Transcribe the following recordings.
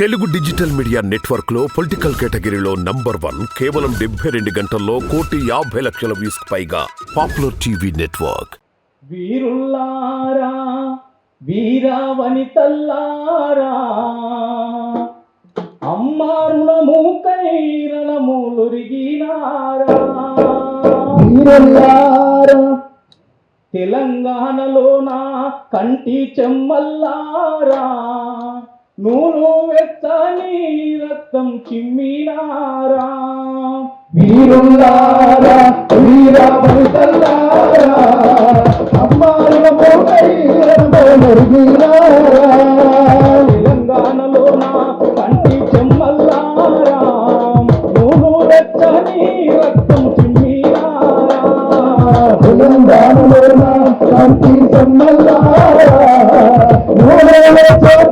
Telugu digital media నెట్వర్క్లో political కేటగిరీలో number one కేవలం డెబ్బై రెండు గంటల్లో కోటి యాభై లక్షల వ్యూస్ పైగా పాపులర్ టీవీ నెట్వర్క్. వీరుల్లారా వీరావని తల్లారా అమ్మ రుణము కైరణములురిగినారా వీరులారా తెలంగాణలోన కంటి చెమ్మల్లారా. నూలు వెచ్చని రక్తం చిమ్మినారా? వీరులారా వీరవనితల్లారా అమ్మాయిల తెలంగాణలో నా కంటి చెమ్మల్లారా? నూలు వెచ్చని రక్తం చిమ్మినారా? తెలంగాణలోన కాంతి సమ్మల్లారా నూనెల చోటి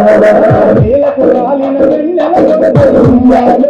నేలకు రాలిన వెన్నెల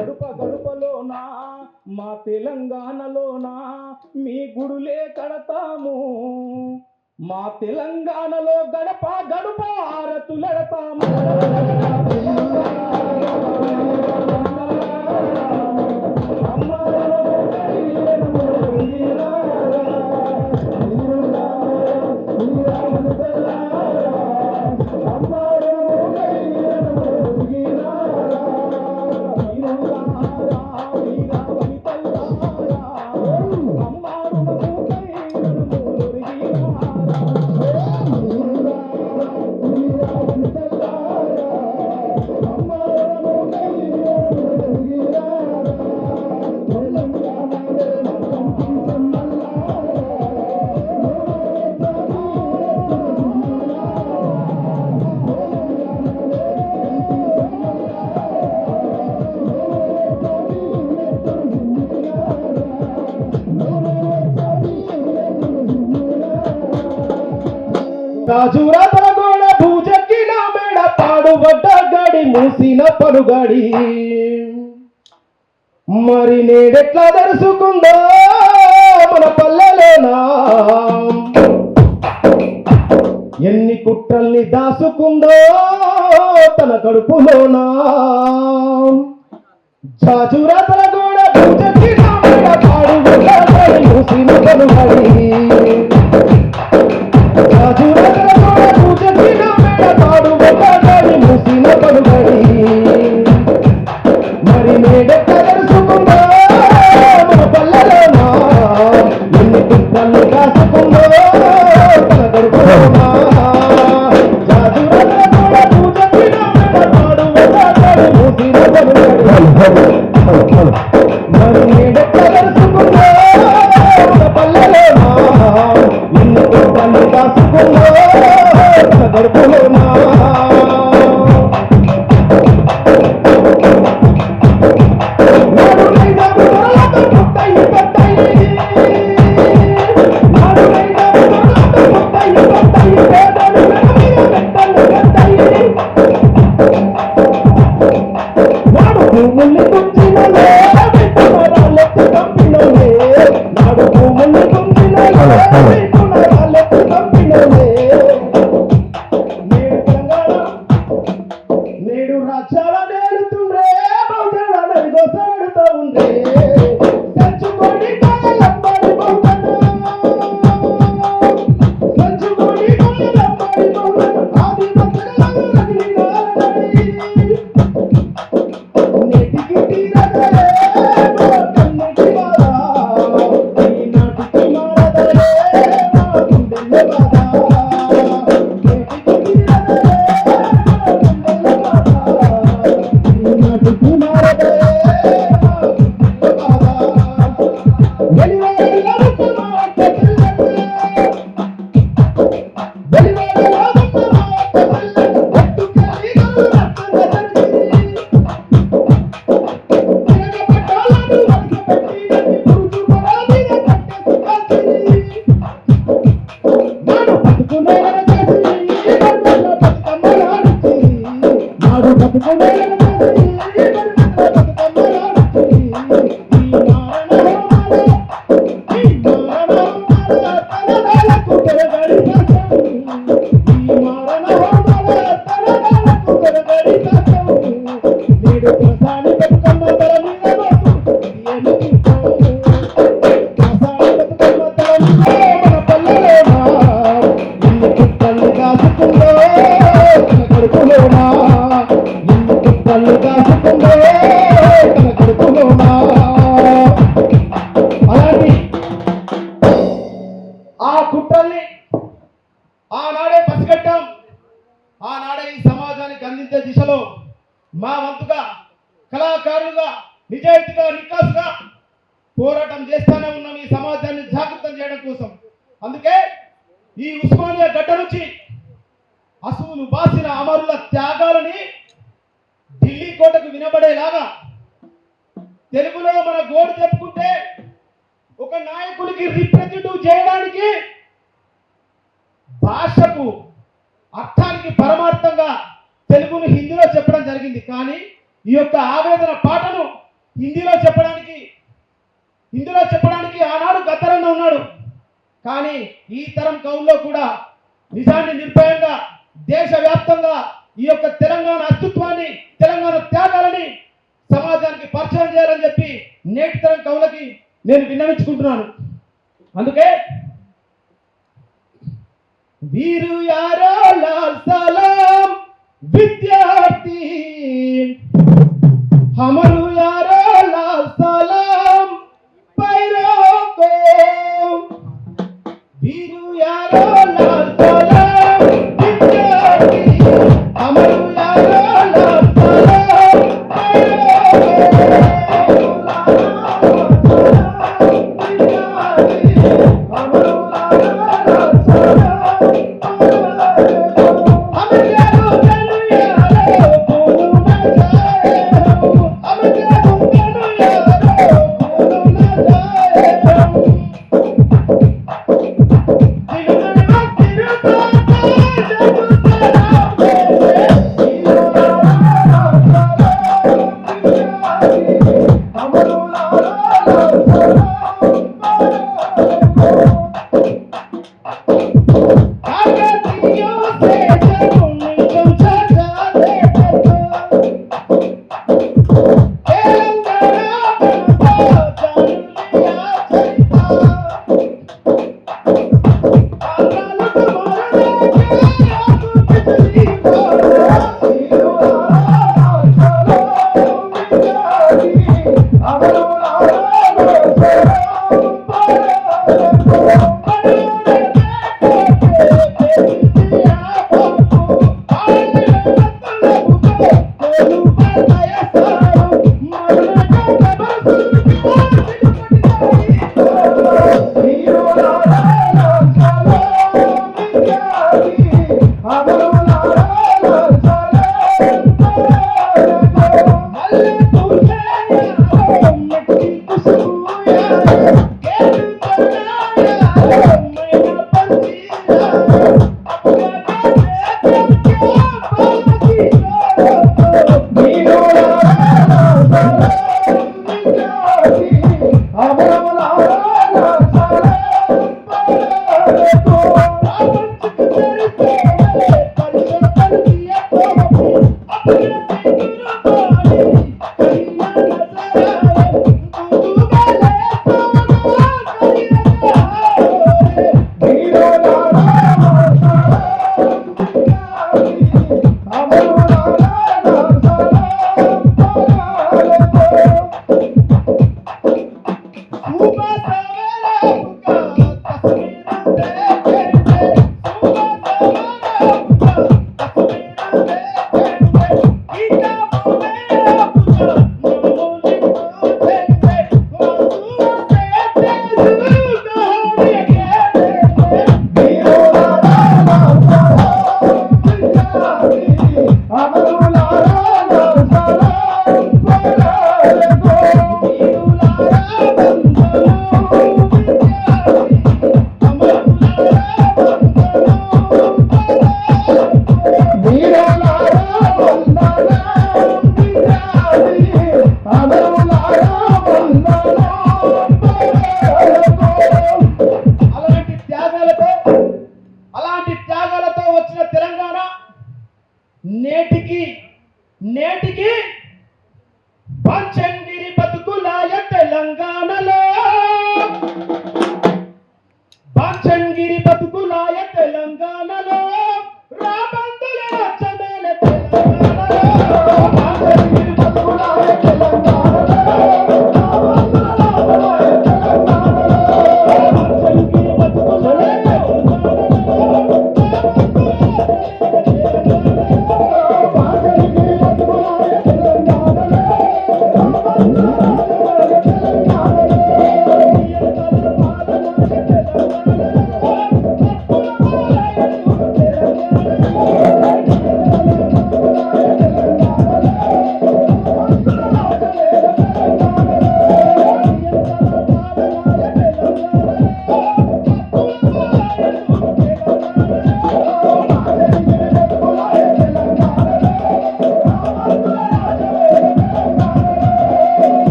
గడుప గడుపలోన మా తెలంగాణలోన మీ గుడులే కడతాము. మా తెలంగాణలో గడప గడుప ఆరతులెడతాము. మూసిన పలుగాడి మరి నేడెట్లా దరుచుకుందో మన పల్లెలోనా? ఎన్ని కుట్రల్ని దాసుకుందో తన కడుపులోనా? జాజురా తల గోడ పాడు మూసిన పలుగాడి no. Come on. Hey! భాషకు అర్థానికి పరమార్థంగా తెలుగును హిందీలో చెప్పడం జరిగింది. కానీ ఈ యొక్క ఆవేదన పాటను హిందీలో చెప్పడానికి హిందీలో చెప్పడానికి ఆనాడు గద్దరంగా ఉన్నాడు. కానీ ఈ తరం కవుల్లో కూడా నిజాన్ని నిర్భయంగా దేశవ్యాప్తంగా ఈ యొక్క తెలంగాణ అస్తిత్వాన్ని తెలంగాణ త్యాగాలని సమాజానికి పరిచయం చేయాలని చెప్పి నేటి తరం కవులకి నేను విన్నవించుకుంటున్నాను. అందుకే भीर लाल सलाम विद्यार्थी। हमरो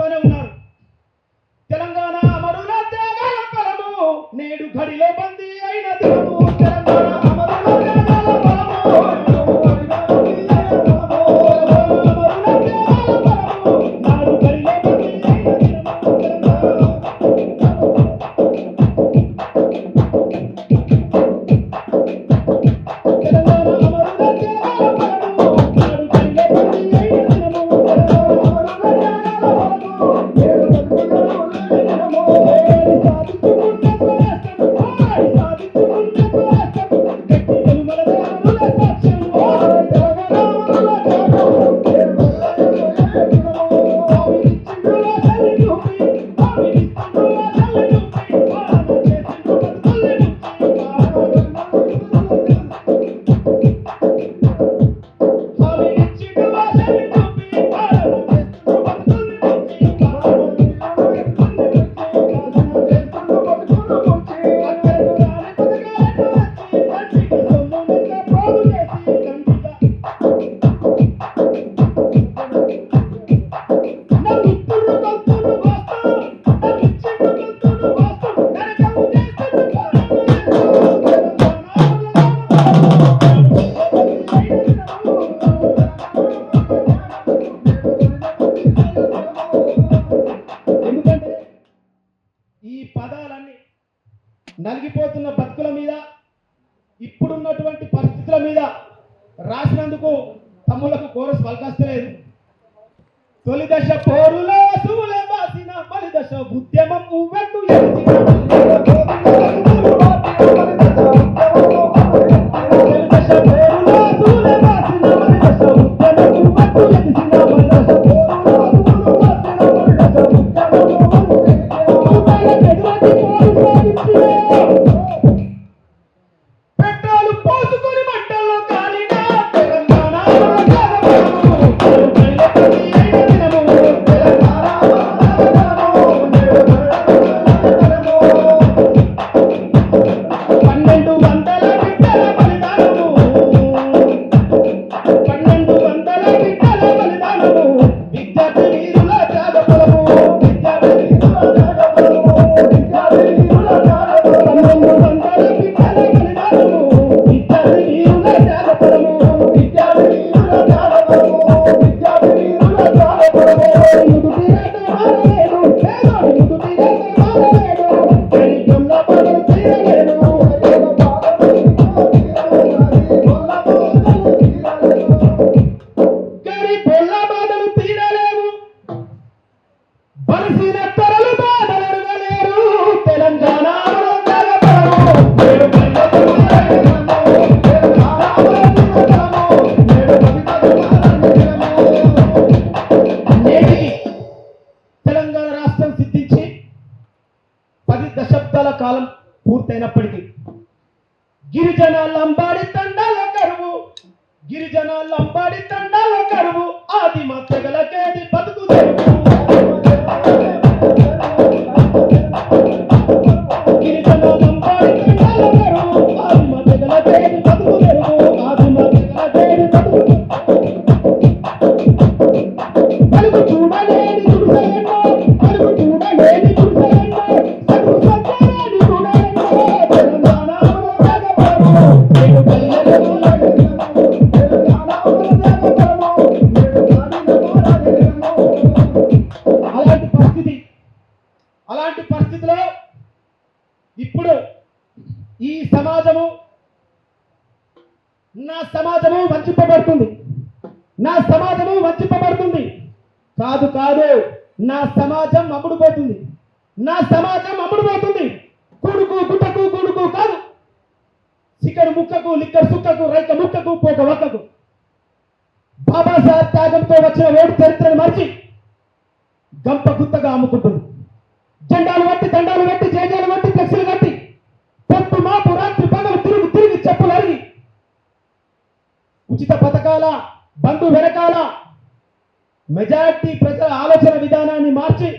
ಆಹ್ವಾನವನ್ನು அரசினத்தை కాదు కాదు. నా సమాజం అమ్ముడుపోతుంది నా సమాజం అమ్ముడుపోతుంది కొడుకు గుట్టకు కొడుకు కాదు. చికెన్ ముక్కకు లిక్కర్ సుక్కకు రైక ముక్కకు పోక ఒక్కకు బాబాసాహెబ్ త్యాగంతో వచ్చిన ఓటు చరిత్రను మర్చి గంప గుత్తగా అమ్ముకుంటుంది. జెండాలు కట్టి దండాలు కట్టి జేజాలు కట్టి ఫ్లెక్సీలు కట్టి పొత్తు మాపు రాత్రి పగలు తిరుగు తిరిగి చెప్పులు అరిగి. ఉచిత పథకాల బంధు వెనకాల మెజారిటీ ప్రజల ఆలోచన విధానాన్ని మార్చి